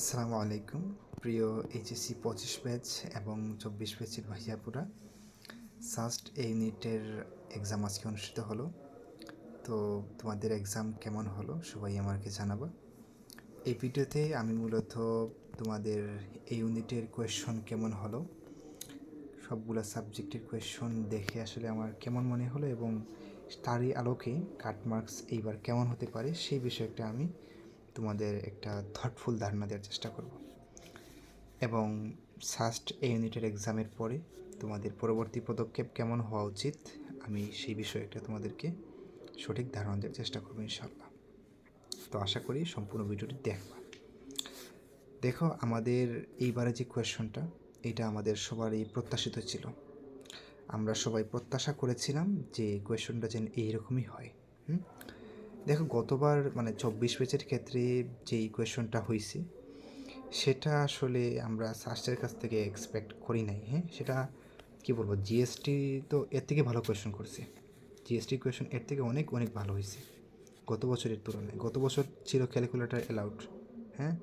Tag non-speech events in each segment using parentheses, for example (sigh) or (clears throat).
আসসালামু আলাইকুম। প্রিয় এইচএসসি পঁচিশ ব্যাচ এবং চব্বিশ ব্যাচের ভাইয়াপুরা সাস্ট এই ইউনিটের এক্সাম আজকে অনুষ্ঠিত হলো। তো তোমাদের এক্সাম কেমন হলো সবাই আমাকে জানাবা। এই ভিডিওতে আমি মূলত তোমাদের এই ইউনিটের কোয়েশন কেমন হলো, সবগুলো সাবজেক্টের কোয়েশন দেখে আসলে আমার কেমন মনে হলো এবং তারই আলোকে কাট মার্কস এইবার কেমন হতে পারে সেই বিষয়টা আমি তোমাদের একটা থটফুল ধারণা দেওয়ার চেষ্টা করব। এবং ফার্স্ট এই ইউনিটের এক্সামের পরে তোমাদের পরবর্তী পদক্ষেপ কেমন হওয়া উচিত, আমি সেই বিষয়ে একটা তোমাদেরকে সঠিক ধারণা দেওয়ার চেষ্টা করব ইনশাল্লাহ তো আশা করি সম্পূর্ণ ভিডিওটি দেখবা। দেখো, আমাদের এইবারে যে কোয়েশনটা এটা আমাদের সবারই প্রত্যাশিত ছিল। আমরা সবাই প্রত্যাশা করেছিলাম যে কোয়েশনটা যেন এইরকমই হয়, হুম? দেখো, গতবার মানে চব্বিশ পেজের ক্ষেত্রে যেই কোয়েশনটা হয়েছে সেটা আসলে আমরা সার্চের কাছ থেকে এক্সপেক্ট করি নাই হ্যাঁ? সেটা কি বলব জিএসটি তো এর থেকে ভালো কোয়েশন করছে। জিএসটি কোয়েশন এর থেকে অনেক অনেক ভালো হয়েছে গত বছরের তুলনায়। গত বছর ছিল ক্যালকুলেটার অ্যালাউড হ্যাঁ?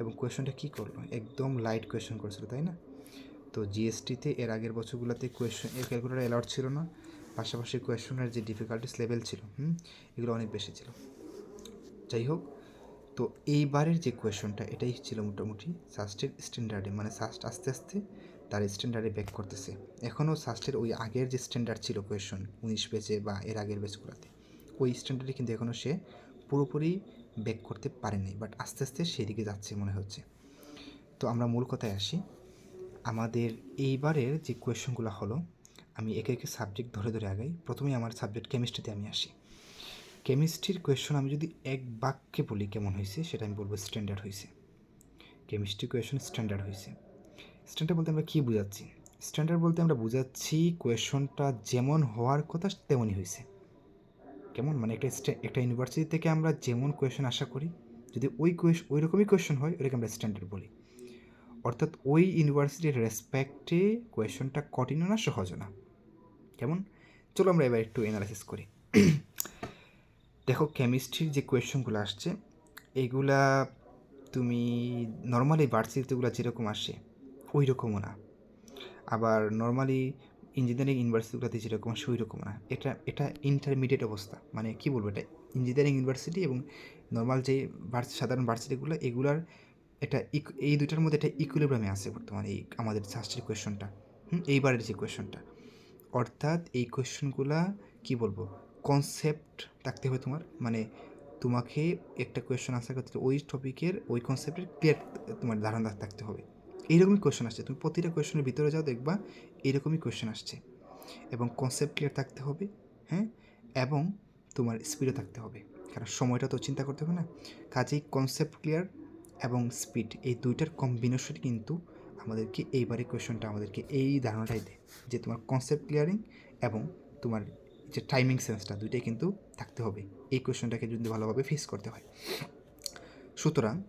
এবং কোয়েশনটা কী করল? একদম লাইট কোয়েশন করেছিল, তাই না? তো জিএসটিতে এর আগের বছরগুলোতে কোয়েশন ক্যালকুলেটার অ্যালাউড ছিল না। পাশাপাশি কোয়েশনের যে ডিফিকাল্টিস লেভেল ছিল, হুম, এগুলো অনেক বেশি ছিল। যাই হোক, তো এইবারের যে কোয়েশনটা, এটাই ছিল মোটামুটি সাস্টের স্ট্যান্ডার্ডে মানে সাস্ট আস্তে আস্তে তার স্ট্যান্ডার্ডে ব্যাক করতেছে। এখনও সাস্টের ওই আগের যে স্ট্যান্ডার্ড ছিল কোয়েশন উনিশ পেজে বা এর আগের বেজগুলোতে ওই স্ট্যান্ডার্ডে কিন্তু এখনও সে পুরোপুরি ব্যাক করতে পারেনি বাট আস্তে আস্তে সেদিকে যাচ্ছে মনে হচ্ছে। তো আমরা মূল কথায় আসি। আমাদের এইবারের যে কোয়েশনগুলো হলো আমি একে একে সাবজেক্ট ধরে ধরে আগাই। প্রথমেই আমার সাবজেক্ট কেমিস্ট্রিতে আমি আসি। কেমিস্ট্রির কোয়েশন আমি যদি এক বাক্যে বলি কেমন হয়েছে সেটা আমি বলব স্ট্যান্ডার্ড হয়েছে কেমিস্ট্রি কোয়েশন স্ট্যান্ডার্ড হয়েছে স্ট্যান্ডার্ড বলতে আমরা কী বোঝাচ্ছি? স্ট্যান্ডার্ড বলতে আমরা বোঝাচ্ছি কোয়েশনটা যেমন হওয়ার কথা তেমনই হয়েছে কেমন? মানে একটা একটা ইউনিভার্সিটি থেকে আমরা যেমন কোয়েশন আশা করি, যদি ওই কোয়েশন ওই রকমই কোয়েশন হয়, ওটাকে আমরা স্ট্যান্ডার্ড বলি। অর্থাৎ ওই ইউনিভার্সিটির রেসপেক্টে কোয়েশনটা কঠিনও না, সহজ না। কেমন? চলো আমরা এবার একটু এনালাইসিস করি। দেখো কেমিস্ট্রির যে কোয়েশনগুলো আসছে, এগুলা তুমি নর্মালি ভার্সিটিগুলো যেরকম আসে ওই রকমও না। আবার নর্মালি ইঞ্জিনিয়ারিং ইউনিভার্সিটিগুলোতে যেরকম আসে ওই রকম না। এটা এটা ইন্টারমিডিয়েট অবস্থা। মানে কি বলব এটা? ইঞ্জিনিয়ারিং ইউনিভার্সিটি এবং নর্মাল যে সাধারণ ভার্সিটিগুলো এগুলার এটা এই দুইটার মধ্যে একটা ইকুইলিব্রামে আছে বর্তমানে এই আমাদের শাস্ত্রের কোয়েশনটা হুম? এইবারের যে কোয়েশনটা অর্থাৎ এই কোয়েশনগুলা কি বলব কনসেপ্ট থাকতে হবে তোমার। মানে তোমাকে একটা কোয়েশন আনসার করতে ওই টপিকের ওই কনসেপ্টের ক্লিয়ার তোমার ধারণা থাকতে হবে। এইরকমই কোয়েশন আসছে। তুমি প্রতিটা কোয়েশনের ভিতরে যাও, দেখবা এইরকমই কোয়েশন আসছে। এবং কনসেপ্ট ক্লিয়ার থাকতে হবে হ্যাঁ? এবং তোমার স্পিডও থাকতে হবে। কারণ সময়টা তো চিন্তা করতে হবে না। কাজেই কনসেপ্ট ক্লিয়ার এবং স্পিড এই দুইটার কম্বিনেশন কিন্তু আমাদেরকে এইবারের কোয়েশনটা আমাদেরকে এই ধারণাটাই দেয় যে তোমার কনসেপ্ট ক্লিয়ারিং এবং তোমার যে টাইমিং সেন্সটা দুইটাই কিন্তু থাকতে হবে। এই কোয়েশনটাকে যদি ভালোভাবে ফেস করতে হয়। সুতরাং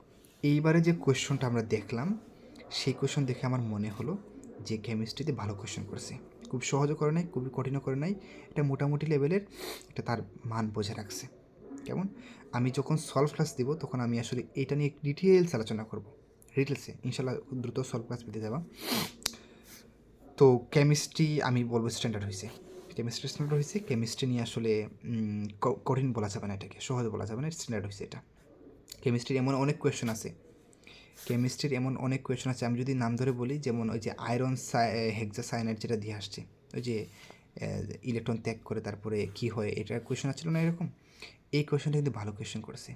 এইবারে যে কোয়েশনটা আমরা দেখলাম, সেই কোয়েশন দেখে আমার মনে হলো যে কেমিস্ট্রিতে ভালো কোয়েশন করেছে। খুব সহজও করে নাই, খুবই কঠিনও করে নাই, এটা মোটামুটি লেভেলের এটা তার মান বোঝা রাখছে। কেমন? আমি যখন সলভ ক্লাস দিব, তখন আমি আসলে এটা নিয়ে ডিটেলস আলোচনা করব। ডিটেলসে ইনশাল্লাহ দ্রুত সলভ ক্লাস পেতে যাবা। তো কেমিস্ট্রি আমি বলব স্ট্যান্ডার্ড হয়েছে কেমিস্ট্রি স্ট্যান্ডার্ড হয়েছে কেমিস্ট্রি নিয়ে আসলে কঠিন বলা যাবে না এটাকে, সহজ বলা যাবে না স্ট্যান্ডার্ড হয়েছে এটা। কেমিস্ট্রির এমন অনেক কোয়েশন আছে। কেমিস্ট্রির এমন অনেক কোয়েশন আছে, আমি যদি নাম ধরে বলি, যেমন ওই যে আয়রন হেক্সা সাইনাইড যেটা দিয়ে আসছে, ওই যে ইলেকট্রন ত্যাগ করে তারপরে কি হয়, এটার কোয়েশন আছিল না এরকম? এই কোয়েশনটা কিন্তু ভালো কোয়েশন করেছে।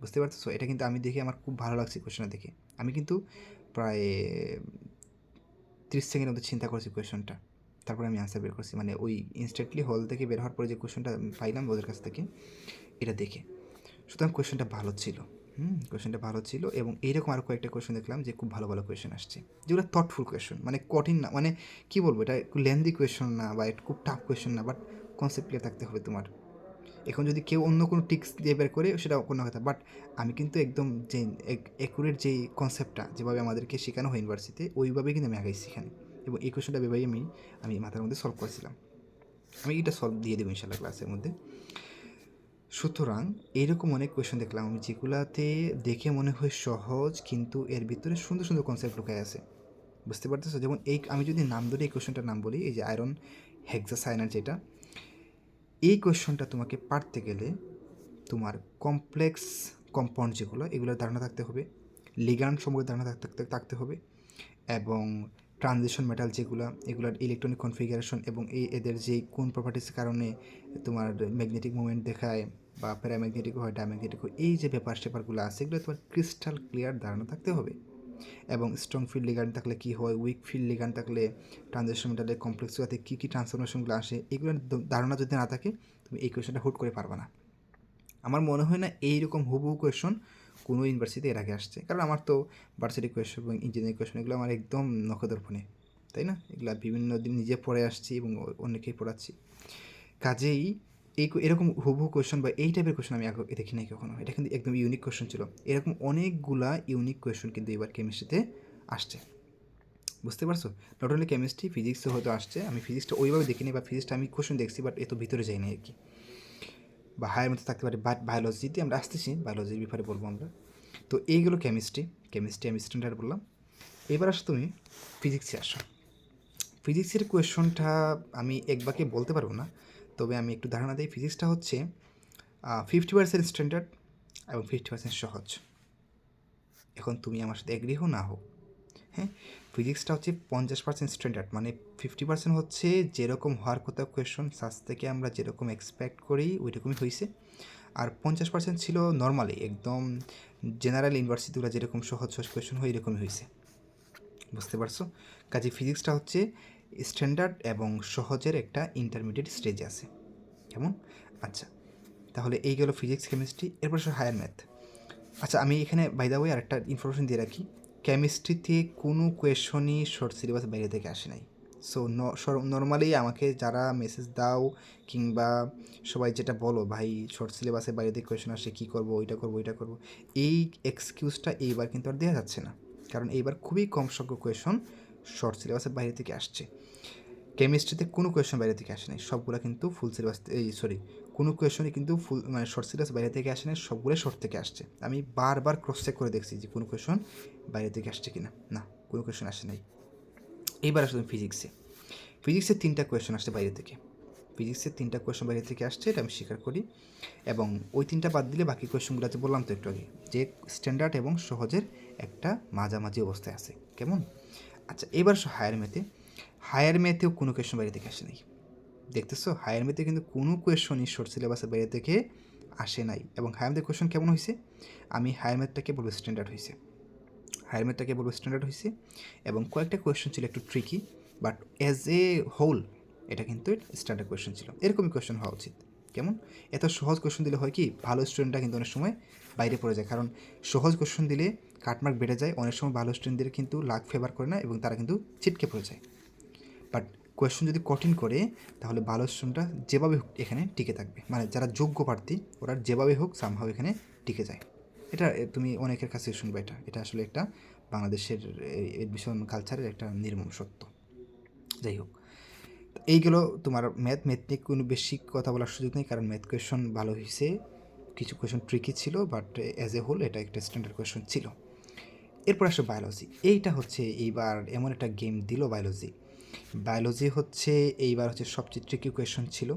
বুঝতে পারছ? এটা কিন্তু আমি দেখে আমার খুব ভালো লাগছে কোয়েশনটা দেখে। আমি কিন্তু প্রায় ত্রিশ সেকেন্ডের মধ্যে চিন্তা করছি কোয়েশনটা তারপরে আমি আনসার বের করছি। মানে ওই ইনস্ট্যান্টলি হল থেকে বের হওয়ার পরে যে কোয়েশনটা পাইলাম ওদের কাছ থেকে, এটা দেখে। সুতরাং কোয়েশনটা ভালো ছিল। হুম কোয়েশনটা ভালো ছিল এবং এইরকম আরও কয়েকটা কোয়েশন দেখলাম যে খুব ভালো ভালো কোয়েশন আসছে। যেগুলো থটফুল কোয়েশন মানে কঠিন না মানে কী বলব? এটা একটু লেন্দি কোয়েশন না বা একটু খুব টাফ কোয়েশন না বাট কনসেপ্ট ক্লিয়ার থাকতে হবে তোমার। এখন যদি কেউ অন্য কোনো টিক্স দিয়ে বের করে, সেটা কোনো কথা। বাট আমি কিন্তু একদম যে একুরেট যেই কনসেপ্টটা যেভাবে আমাদেরকে শেখানো হয় ইউনিভার্সিটিতে ওইভাবেই কিন্তু আমি আগাইছি এখানে এবং এই কোয়েশনটা ভেবেই আমি আমি মাথার মধ্যে সলভ করেছিলাম। আমি এটা সলভ দিয়ে দেবো ইনশাল্লাহ ক্লাসের মধ্যে। সুতরাং এরকম অনেক কোয়েশন দেখলাম আমি, যেগুলাতে দেখে মনে হয় সহজ, কিন্তু এর ভিতরে সুন্দর সুন্দর কনসেপ্ট লুকায় আছে। বুঝতে পারতেছো? যেমন এই, আমি যদি নাম ধরে এই কোয়েশনটার নাম বলি, এই যে আয়রন হেক্সাসাইনার যেটা এই কোয়েশনটা তোমাকে পারতে গেলে তোমার কমপ্লেক্স কম্পাউন্ড যেগুলো, এগুলোর ধারণা থাকতে হবে লিগান সম্পর্কে ধারণা থাকতে, থাকতে- হবে এবং ট্রানজিশন মেটাল যেগুলো, এগুলোর ইলেকট্রনিক কনফিগারেশন এবং এই এদের যে কোন প্রপার্টিসের কারণে তোমার ম্যাগনেটিক মুভমেন্ট দেখায় বা প্যারাম্যাগনেটিক হয় ডায়াম্যাগনেটিক হয়, এই যে ব্যাপার স্যাপারগুলো আছে, এগুলো তোমার ক্রিস্টাল ক্লিয়ার ধারণা থাকতে হবে। এবং স্ট্রং ফিল্ড লিগান থাকলে কী হয়? উইক ফিল্ড লিগান থাকলে ট্রানজেকশন মেটালে কমপ্লেক্সগুলোতে কী কী ট্রান্সফরমেশনগুলো আসে? এগুলোর দ- ধারণা যদি না থাকে, তুমি এই কোয়েশনটা হুট করে পারবে না। আমার মনে হয় না এইরকম হুবহু কোয়েশন কোনো ইউনিভার্সিটিতে এর আগে আসছে। কারণ আমার তো ভার্সিটি কোয়েশন এবং ইঞ্জিনিয়ারিং কোয়েশন এগুলো আমার একদম নখদর্পণে তাই না? এগুলো বিভিন্ন দিন নিজে পড়ে আসছি এবং অনেকেই পড়াচ্ছি। কাজেই এই এরকম হুবহু কোয়েশন বা এই টাইপের কোয়েশন আমি আগে দেখি নাই কখনো। এটা কিন্তু একদম ইউনিক কোয়েশন ছিল। এরকম অনেকগুলা ইউনিক কোয়েশন কিন্তু এবার কেমিস্ট্রিতে আসছে। বুঝতে পারছ? নট অনলি কেমিস্ট্রি ফিজিক্সও হয়তো আসছে। আমি ফিজিক্সটা ওইভাবে দেখিনি বা ফিজিক্সটা আমি কোয়েশন দেখছি বাট এত ভিতরে যাই না আর কি। বা হায়ের মধ্যে থাকতে পারে বাট বায়োলজিতে আমরা আসতেছি। বায়োলজির ব্যাপারে বলব আমরা। তো এইগুলো কেমিস্ট্রি কেমিস্ট্রি আমি স্ট্যান্ডার্ড বললাম। এবার আসো তুমি ফিজিক্সে আসো। ফিজিক্সের কোয়েশনটা আমি এক বাকে বলতে পারব না। তবে আমি একটু ধারণা দিই ফিজিক্সটা হচ্ছে ফিফটি পার্সেন্ট স্ট্যান্ডার্ড এবং ফিফটি পার্সেন্ট সহজ। এখন তুমি আমার সাথে এগ্রি হো না হো হ্যাঁ? ফিজিক্সটা হচ্ছে পঞ্চাশ পার্সেন্ট স্ট্যান্ডার্ড মানে ফিফটি পার্সেন্ট হচ্ছে যেরকম হওয়ার কথা কোয়েশন সাস থেকে আমরা যেরকম এক্সপেক্ট করি ওই রকমই হয়েছে আর পঞ্চাশ পার্সেন্ট ছিল নর্মালি একদম জেনারেল ইউনিভার্সিটিগুলো যেরকম সহজ সহজ কোয়েশন হয়, এরকমই হয়েছে বুঝতে পারছ? কাজে ফিজিক্সটা হচ্ছে স্ট্যান্ডার্ড এবং সহজের একটা ইন্টারমিডিয়েট স্টেজ আছে। কেমন? আচ্ছা তাহলে এই গেল ফিজিক্স কেমিস্ট্রি এরপর হায়ার ম্যাথ আচ্ছা আমি এখানে বাই দা ওয়ে আরেকটা ইনফরমেশন দিয়ে রাখি। কেমিস্ট্রিতে কোনো কোয়েশনই শর্ট সিলেবাস বাইরে থেকে আসে নাই। সো নর্মালি আমাকে যারা মেসেজ দাও কিংবা সবাই যেটা বলো, ভাই শর্ট সিলেবাসে বাইরে থেকে কোয়েশন আসে, কী করব, ওইটা করব ওইটা করব? এই এক্সকিউজটা এইবার কিন্তু আর দেওয়া যাচ্ছে না। কারণ এইবার খুবই কম সংখ্যক কোয়েশন শর্ট সিলেবাসের বাইরে থেকে আসছে। কেমিস্ট্রিতে কোনো কোয়েশন বাইরে থেকে আসে নাই, সবগুলো কিন্তু ফুল সিলেবাস এই সরি কোনো কোয়েশনই কিন্তু ফুল মানে শর্ট সিলেবাস বাইরে থেকে আসে নাই সবগুলো শর্ট থেকে আসছে। আমি বারবার ক্রস চেক করে দেখছি যে কোনো কোয়েশন বাইরে থেকে আসছে কিনা। না, কোনো কোয়েশন আসে নাই। এইবার আসলে ফিজিক্সে ফিজিক্সের তিনটা কোয়েশন আসছে বাইরে থেকে। ফিজিক্সের তিনটা কোয়েশন বাইরে থেকে আসছে, এটা আমি স্বীকার করি। এবং ওই তিনটা বাদ দিলে বাকি কোয়েশনগুলোতে বললাম তো একটু আগে, যে স্ট্যান্ডার্ড এবং সহজের একটা মাঝামাঝি অবস্থায় আছে। কেমন? আচ্ছা এবার সো হায়ার ম্যাথে হায়ার ম্যাথেও কোনো কোয়েশন বাইরে থেকে আসে নাই। দেখতেছো? হায়ার ম্যাথে কিন্তু কোনো কোয়েশনই শর্ট সিলেবাসের বাইরে থেকে আসে নাই। এবং হায়ার ম্যাথের কোয়েশন কেমন হয়েছে আমি হায়ার ম্যাথটাকে বলব স্ট্যান্ডার্ড হয়েছে হায়ার ম্যাথটাকে বলব স্ট্যান্ডার্ড হয়েছে এবং কয়েকটা কোয়েশন ছিল একটু tricky but as a whole এটা কিন্তু স্ট্যান্ডার্ড কোয়েশন ছিল। এরকমই কোয়েশন হওয়া উচিত। কেমন? এত সহজ কোয়েশন দিলে হয় কি, ভালো স্টুডেন্টরা কিন্তু অনেক সময় বাইরে পড়ে যায়। কারণ সহজ কোয়েশন দিলে কাটমার্ক বেড়ে যায়, অনেক সময় ভালো স্টুডেন্টদের কিন্তু লাক ফেভার করে না এবং তারা কিন্তু ছিটকে পড়ে যায়। বাট কোয়েশন যদি কঠিন করে, তাহলে ভালো স্টুডেন্টরা যেভাবে হোক এখানে টিকে থাকবে। মানে যারা যোগ্য প্রার্থী, ওরা যেভাবে হোক সামহাও এখানে টিকে যায়। এটা তুমি অনেকের কাছে শুনবে এটা। এটা আসলে একটা বাংলাদেশের এডমিশন কালচারের একটা নির্মম সত্য। যাই হোক এইগুলো তোমার ম্যাথ ম্যাথ নিয়ে কোনো বেশি কথা বলার সুযোগ নেই, কারণ ম্যাথ কোয়েশন ভালো হয়েছে কিছু কোয়েশন ট্রিকি ছিল বাট অ্যাজ এ হোল এটা একটা স্ট্যান্ডার্ড কোয়েশন ছিল। এরপর আসে বায়োলজি এইটা হচ্ছে এইবার এমন একটা গেম দিল বায়োলজি বায়োলজি হচ্ছে এইবার হচ্ছে সবচেয়ে ট্রিকি কোয়েশন ছিল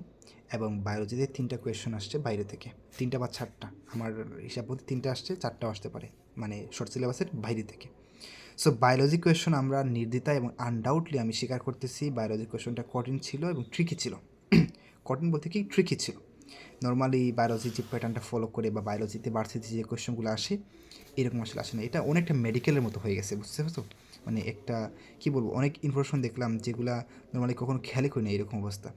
এবং বায়োলজিতে তিনটা কোয়েশন আসছে বাইরে থেকে। তিনটা বা চারটা। আমার হিসাব মধ্যে তিনটা আসছে, চারটাও আসতে পারে। মানে শর্ট সিলেবাসের বাইরে থেকে। সো বায়োলজি কোয়েশন আমরা নির্দ্বিতা এবং আনডাউটলি আমি স্বীকার করতেছি বায়োলজি কোয়েশনটা কঠিন ছিল এবং ট্রিকি ছিল। (clears throat) কঠিন বলতে কি ট্রিকি ছিল। নর্মালি বায়োলজি যে প্যাটার্নটা ফলো করে বা বায়োলজিতে ভার্সিটি যে কোয়েশনগুলো আসে, এরকম আসলে আসে না। এটা অনেকটা মেডিকেলের মতো হয়ে গেছে, বুঝতে পারছ? মানে একটা, কি বলব, অনেক ইনফরমেশন দেখলাম যেগুলা নর্মালি কখনো খেয়ালই করি না এরকম অবস্থা।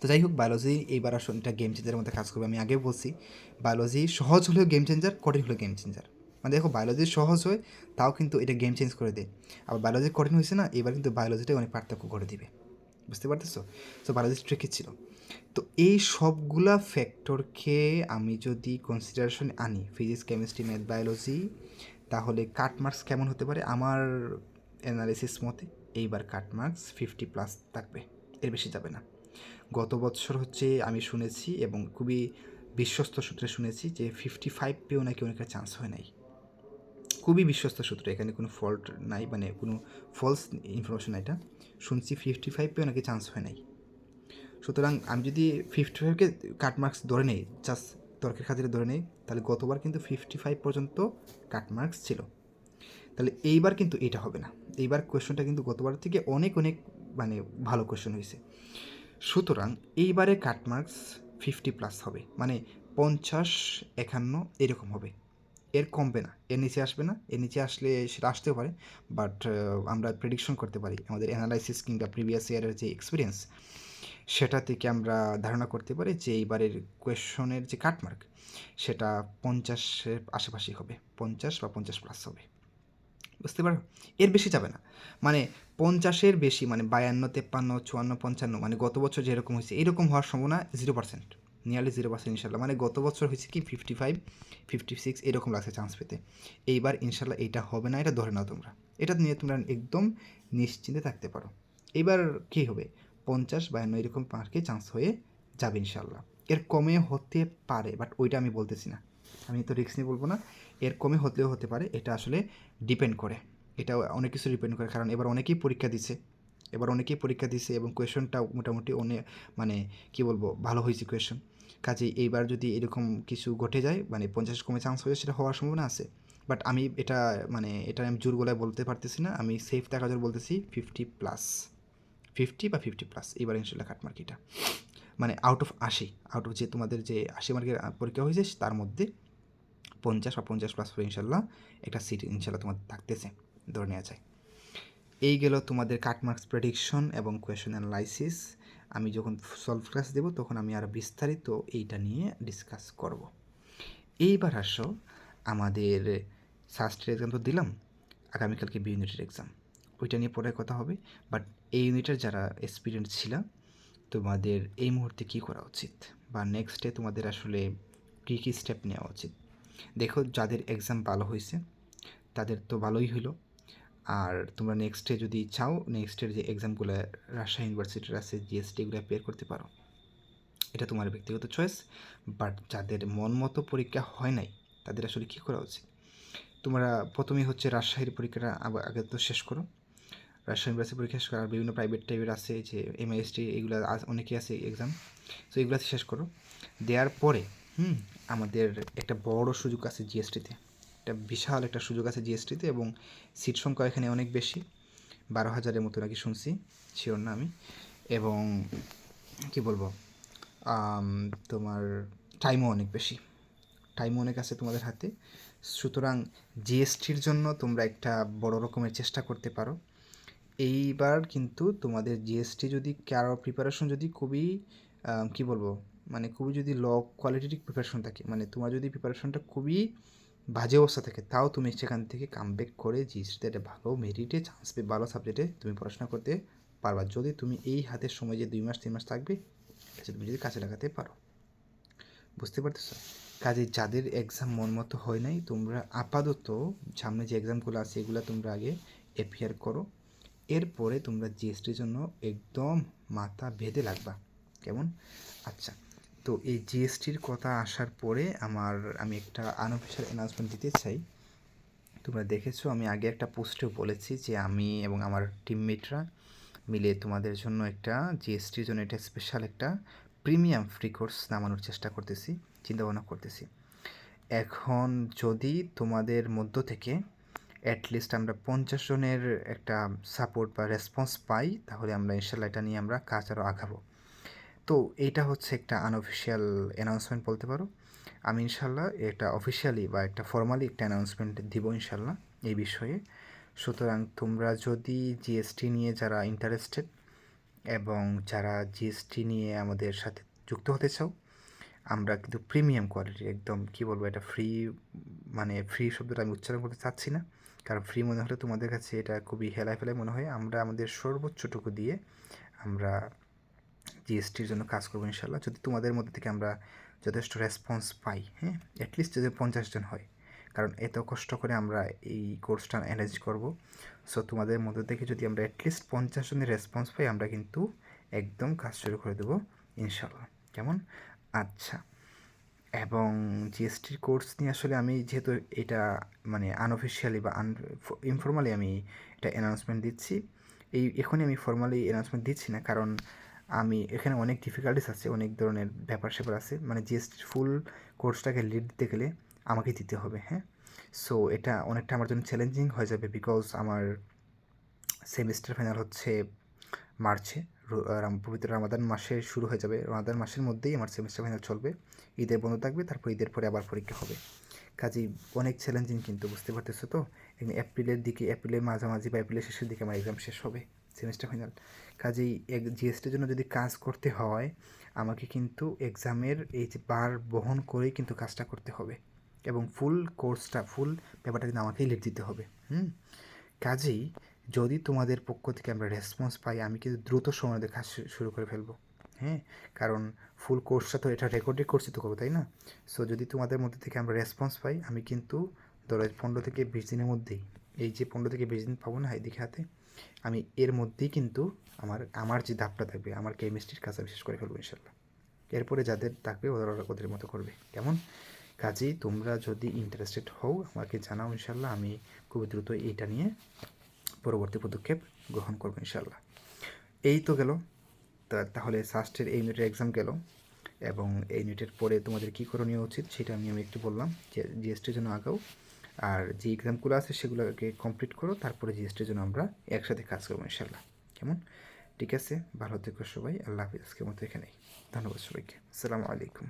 তো যাই হোক বায়োলজি এইবার আসলে এটা গেম চেঞ্জারের মধ্যে কাজ করবে, আমি আগেও বলছি বায়োলজি সহজ হলেও গেম চেঞ্জার কঠিন হলেও গেম চেঞ্জার মানে দেখো বায়োলজি সহজ হয়, তাও কিন্তু এটা গেম চেঞ্জ করে দেয়। আবার বায়োলজি কঠিন হয়েছে না, এবার কিন্তু বায়োলজিটাই অনেক পার্থক্য করে দিবে। বুঝতে পারতেছো? তো বায়োলজি ট্রিকি ছিল। তো এই সবগুলা ফ্যাক্টরকে আমি যদি কনসিডারেশন আনি ফিজিক্স কেমিস্ট্রি ম্যাথ বায়োলজি তাহলে কাট মার্কস কেমন হতে পারে? আমার অ্যানালিসিস মতে এইবার কাট মার্কস ফিফটি প্লাস থাকবে, এর বেশি যাবে না। গত বছর হচ্ছে আমি শুনেছি এবং খুবই বিশ্বস্ত সূত্রে শুনেছি যে ফিফটি ফাইভ পেয়েও নাকি অনেকের চান্স হয় নাই। খুবই বিশ্বস্ত সূত্র, এখানে কোনো ফল্ট নাই মানে কোনো ফলস ইনফরমেশন এটা। শুনছি ফিফটি ফাইভ পেয়েও নাকি চান্স হয় নাই। সুতরাং আমি যদি ফিফটি ফাইভকে কাট মার্কস ধরে নেই জাস্ট তর্কের খাতিরে ধরে নেই, তাহলে গতবার কিন্তু ফিফটি ফাইভ পর্যন্ত কাট মার্কস ছিল। তাহলে এইবার কিন্তু এটা হবে না। এইবার কোয়েশনটা কিন্তু গতবার থেকে অনেক অনেক মানে ভালো কোয়েশন হয়েছে। সুতরাং এইবারে কাট মার্কস ফিফটি প্লাস হবে মানে পঞ্চাশ, একান্ন এরকম হবে। এর কমবে না, এর নিচে আসবে না, এর নিচে আসলে সেটা আসতেও পারে বাট আমরা প্রেডিকশন করতে পারি। আমাদের অ্যানালাইসিস কিংবা প্রিভিয়াস ইয়ারের যে এক্সপিরিয়েন্স সেটা থেকে আমরা ধারণা করতে পারি যে এইবারের কোয়েশনের যে কাটমার্ক সেটা পঞ্চাশের আশেপাশেই হবে, পঞ্চাশ বা পঞ্চাশ প্লাস হবে। বুঝতে পারো? এর বেশি যাবে না। মানে পঞ্চাশের বেশি মানে বায়ান্ন, তেপ্পান্ন, চুয়ান্ন, পঞ্চান্ন মানে গত বছর যেরকম হয়েছে, এরকম হওয়ার সম্ভাবনা zero percent nearly zero percent ইনশাল্লাহ। মানে গত বছর হয়েছে কি ফিফটি ফাইভ ফিফটি সিক্স এরকম লাগছে চান্স পেতে। এইবার ইনশাল্লাহ এটা হবে না, এটা ধরে নাও তোমরা। এটা নিয়ে তোমরা একদম নিশ্চিন্তে থাকতে পারো। এবার কী হবে? পঞ্চাশ বায়ান্ন এরকম মার্কে চান্স হয়ে যাবে ইনশাল্লাহ এর কমে হতে পারে বাট ওইটা আমি বলতেছি না। আমি তো রিস্ক নিয়ে বলব না। এর কমে হতেও হতে পারে, এটা আসলে ডিপেন্ড করে। এটা অনেক কিছু ডিপেন্ড করে, কারণ এবার অনেকেই পরীক্ষা দিছে। এবার অনেকেই পরীক্ষা দিছে এবং কোয়েশনটা মোটামুটি অনেক মানে কি বলব, ভালো হয়েছে কোয়েশন কাজে এইবার যদি এরকম কিছু ঘটে যায় মানে পঞ্চাশ কমে চান্স হয়ে সেটা হওয়ার সম্ভাবনা আছে। বাট আমি এটা মানে এটা আমি জোর গলায় বলতে পারতেছি না। আমি সেফ থাকার জন্য বলতেছি ফিফটি প্লাস ফিফটি বা ফিফটি প্লাস এবার ইনশাল্লাহ কাটমার্ক এটা। মানে আউট অফ আশি আউট অফ যে তোমাদের যে আশি মার্কের পরীক্ষা হয়েছে, তার মধ্যে পঞ্চাশ বা পঞ্চাশ প্লাস করে ইনশাল্লাহ একটা সিট ইনশাল্লাহ তোমাদের থাকতেছে, ধরে নেওয়া যায়। এই গেল তোমাদের কাটমার্কস প্রেডিকশন এবং কোয়েশন অ্যানালাইসিস আমি যখন সলভ ক্লাস দেবো, তখন আমি আরও বিস্তারিত এইটা নিয়ে ডিসকাস করব। এইবার আসো আমাদের সাস্টের এক্সাম তো দিলাম, আগামীকালকে বি ইউনিটের এক্সাম ওইটা নিয়ে পরে কথা হবে। বাট এই ইউনিটের যারা এক্সপিরিয়েন্স ছিল তোমাদের এই মুহূর্তে কী করা উচিত? বা নেক্সটে তোমাদের আসলে কী কী স্টেপ নেওয়া উচিত? দেখো, যাদের এক্সাম ভালো হয়েছে, তাদের তো ভালোই হলো আর তোমরা নেক্সটে যদি চাও নেক্সটের যে এক্সামগুলো রাজশাহী ইউনিভার্সিটির আছে জিএসটি এগুলো অ্যাপিয়ার করতে পারো। এটা তোমার ব্যক্তিগত চয়েস বাট যাদের মন মতো পরীক্ষা হয় নাই, তাদের আসলে কী করা উচিত? তোমরা প্রথমেই হচ্ছে রাজশাহীর পরীক্ষাটা আগে তো শেষ করো। রাজশাহী ইউনিভার্সিটি পরীক্ষা শেষ করো বিভিন্ন প্রাইভেট টাইপের আছে, যে এমআইএসটি এগুলো অনেকেই আছে এক্সাম তো এগুলো শেষ করো। দেওয়ার পরে, হুম, আমাদের একটা বড় সুযোগ আছে জিএসটিতে একটা বিশাল একটা সুযোগ আছে জিএসটিতে এবং সিট সংখ্যা এখানে অনেক বেশি, বারো হাজারের মতো নাকি শুনছি শিওর না আমি। এবং কি বলব তোমার টাইমও অনেক বেশি। টাইমও অনেক আছে তোমাদের হাতে। সুতরাং জিএসটির জন্য তোমরা একটা বড় রকমের চেষ্টা করতে পারো। এইবার কিন্তু তোমাদের জিএসটি যদি কারও প্রিপারেশন যদি খুবই কি বলব? মানে খুবই যদি ল কোয়ালিটির প্রিপারেশন থাকে মানে তোমার যদি প্রিপারেশনটা খুবই বাজে অবস্থা থাকে, তাও তুমি সেখান থেকে কামব্যাক করে জিএসটিতে একটা ভালো মেরিটে চান্স পেয়ে, ভালো সাবজেক্টে তুমি পড়াশোনা করতে পারবা। যদি তুমি এই হাতের সময় যে দুই মাস, তিন মাস থাকবে, সেটা তুমি যদি কাজে লাগাতে পারো। বুঝতে পারতেছো? কাজে যাদের এক্সাম মন মতো হয় নাই, তোমরা আপাতত সামনে যে এক্সামগুলো আছে, এগুলো তোমরা আগে এপিয়ার করো। এরপরে তোমরা জিএসটির জন্য একদম মাথা বেঁধে লাগবা। কেমন? আচ্ছা তো এই জিএসটির কথা আসার পরে আমার, আমি একটা আনঅফিসিয়াল অ্যানাউন্সমেন্ট দিতে চাই। তোমরা দেখেছ, আমি আগে একটা পোস্টেও বলেছি যে আমি এবং আমার টিমমেটরা মিলে তোমাদের জন্য একটা জিএসটির জন্য একটা স্পেশাল একটা প্রিমিয়াম ফ্রি কোর্স নামানোর চেষ্টা করতেছি, চিন্তাভাবনা করতেছি। এখন যদি তোমাদের মধ্য থেকে অ্যাটলিস্ট আমরা পঞ্চাশ জনের একটা সাপোর্ট বা রেসপন্স পাই, তাহলে আমরা ইনশাল্লাহ এটা নিয়ে আমরা কাজ আরও আগাবো। তো এইটা হচ্ছে একটা আনঅফিসিয়াল অ্যানাউন্সমেন্ট বলতে পারো। আমি ইনশাল্লাহ এটা অফিসিয়ালি বা একটা ফর্মালি একটা অ্যানাউন্সমেন্ট দিব ইনশাল্লাহ এই বিষয়ে। সুতরাং তোমরা যদি জিএসটি নিয়ে যারা ইন্টারেস্টেড এবং যারা জিএসটি নিয়ে আমাদের সাথে যুক্ত হতে চাও, আমরা কিন্তু প্রিমিয়াম কোয়ালিটি একদম কি বলব, এটা ফ্রি মানে ফ্রি শব্দটা আমি উচ্চারণ করতে চাচ্ছি না। কারণ ফ্রি মনে হলে তোমাদের কাছে এটা খুবই হেলায় ফেলায় মনে হয়। আমরা আমাদের সর্বোচ্চটুকু দিয়ে আমরা জিএসটির জন্য কাজ করব ইনশাল্লাহ। যদি তোমাদের মধ্যে থেকে আমরা যথেষ্ট রেসপন্স পাই হ্যাঁ অ্যাটলিস্ট যদি পঞ্চাশ জন হয়, কারণ এত কষ্ট করে আমরা এই কোর্সটা অ্যারেঞ্জ করব। সো তোমাদের মধ্যে থেকে যদি আমরা অ্যাটলিস্ট পঞ্চাশ জনের রেসপন্স পাই, আমরা কিন্তু একদম কাজ শুরু করে দেবো ইনশাল্লাহ। কেমন? আচ্ছা। এবং জিএসটির কোর্স নিয়ে আসলে আমি যেহেতু এটা মানে আনঅফিসিয়ালি বা আন ইনফর্মালি আমি এটা অ্যানাউন্সমেন্ট দিচ্ছি। এই, এখনই আমি ফর্মালি অ্যানাউন্সমেন্ট দিচ্ছি না কারণ আমি এখানে অনেক ডিফিকাল্টিস আছে, অনেক ধরনের ব্যাপার স্যাপার আছে। মানে জিএসটির ফুল কোর্সটাকে লিড দিতে গেলে আমাকে দিতে হবে হ্যাঁ? সো এটা অনেকটা আমার জন্য চ্যালেঞ্জিং হয়ে যাবে বিকজ আমার সেমিস্টার ফাইনাল হচ্ছে মার্চে। পবিত্র রামাদান মাসে শুরু হয়ে যাবে। রামাদান মাসের মধ্যেই আমার সেমিস্টার ফাইনাল চলবে। ঈদের বন্ধ থাকবে, তারপর ঈদের পরে আবার পরীক্ষা হবে। কাজেই অনেক চ্যালেঞ্জিং কিন্তু, বুঝতে পারতেছো তো? এপ্রিলের দিকে, এপ্রিলের মাঝামাঝি বা এপ্রিলের শেষের দিকে আমার এক্সাম শেষ হবে সেমিস্টার ফাইনাল কাজেই এক জিএসটির জন্য যদি কাজ করতে হয়, আমাকে কিন্তু এক্সামের এই যে বার বহন করেই কিন্তু কাজটা করতে হবে। এবং ফুল কোর্সটা ফুল ব্যাপারটা কিন্তু আমাকেই লিখ দিতে হবে। হুম? কাজেই যদি তোমাদের পক্ষ থেকে আমরা রেসপন্স পাই, আমি কিন্তু দ্রুত সময় দেখা শুরু করে ফেলব। হ্যাঁ? কারণ ফুল কোর্সটা তো এটা রেকর্ডে করছি তো করব তাই না? সো যদি তোমাদের মধ্যে থেকে আমরা রেসপন্স পাই, আমি কিন্তু ধরো পনেরো থেকে বিশ দিনের মধ্যেই, এই যে পনেরো থেকে বিশ দিন পাবো না এদিকে হাতে, আমি এর মধ্যেই কিন্তু আমার আমার যে ধাপটা থাকবে, আমার কেমিস্ট্রির কাজ আমি শেষ করে ফেলব ইনশাল্লাহ। এরপরে যাদের থাকবে ওরা ওদের মতো করবে। কেমন? কাজেই তোমরা যদি ইন্টারেস্টেড হও, আমাকে জানাও ইনশাল্লাহ, আমি খুব দ্রুত এইটা নিয়ে পরবর্তী পদক্ষেপ গ্রহণ করব ইনশাল্লাহ এই তো গেল। তাহলে সাস্টের এই ইউনিটের এক্সাম গেল এবং এই ইউনিটের পরে তোমাদের কী করণীয় উচিত সেটা আমি আমি একটু বললাম যে জিএসটির জন্য আগাও আর যে এক্সামগুলো আছে সেগুলোকে কমপ্লিট করো, তারপরে জিএসটির জন্য আমরা একসাথে কাজ করব ইনশাল্লাহ কেমন? ঠিক আছে, ভালো থেকো সবাই, আল্লাহ হাফিজ, আজকের মতো এখানেই। ধন্যবাদ সবাইকে। আসসালামু আলাইকুম।